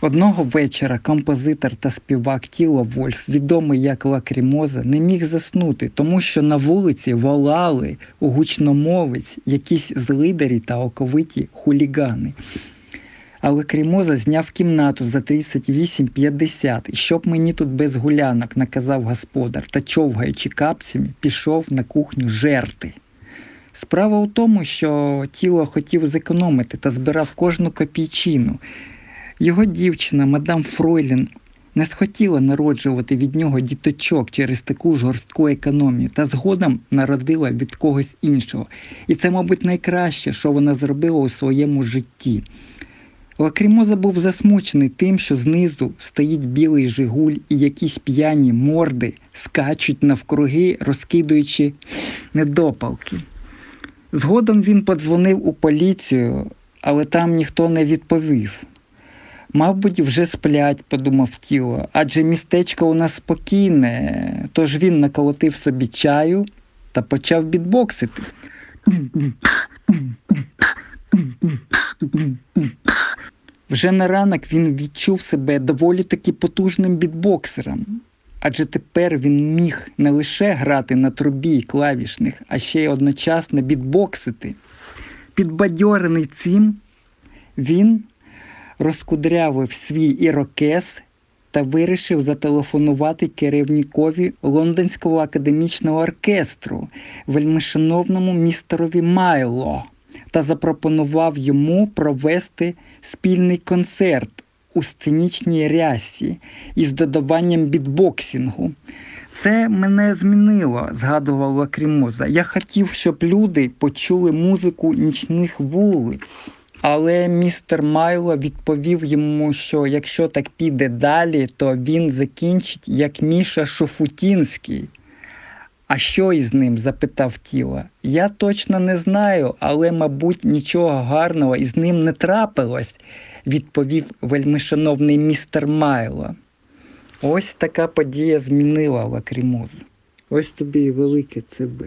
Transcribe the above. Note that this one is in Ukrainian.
Одного вечора композитор та співак Тіло Вольф, відомий як Лакрімоза, не міг заснути, тому що на вулиці волали у гучномовець якісь злидарі та оковиті хулігани. А Лакрімоза зняв кімнату за 38,50, і щоб мені тут без гулянок, наказав господар, та човгаючи капцями, пішов на кухню жерти. Справа у тому, що тіло хотів зекономити та збирав кожну копійчину. Його дівчина, мадам Фройлін, не схотіла народжувати від нього діточок через таку жорстку економію та згодом народила від когось іншого. І це, мабуть, найкраще, що вона зробила у своєму житті. Лакрімоза був засмучений тим, що знизу стоїть білий жигуль і якісь п'яні морди скачуть навкруги, розкидуючи недопалки. Згодом він подзвонив у поліцію, але там ніхто не відповів. Мабуть, вже сплять, подумав тіло, адже містечко у нас спокійне, тож він наколотив собі чаю та почав бітбоксити. Вже на ранок він відчув себе доволі таки потужним бітбоксером, адже тепер він міг не лише грати на трубі клавішних, а ще й одночасно бітбоксити. Підбадьорений цим, він розкудрявив свій ірокез та вирішив зателефонувати керівникові Лондонського академічного оркестру, вельмишановному містерові Майло, та запропонував йому провести спільний концерт у сценічній рясі із додаванням бітбоксингу. Це мене змінило, згадував Лакрімоза. Я хотів, щоб люди почули музику нічних вулиць. Але містер Майло відповів йому, що якщо так піде далі, то він закінчить як Міша Шофутінський. А що із ним? запитав тіло. Я точно не знаю, але, мабуть, нічого гарного із ним не трапилось, відповів вельмишановний містер Майло. Ось така подія змінила лакрімозу. Ось тобі і велике ЦБ.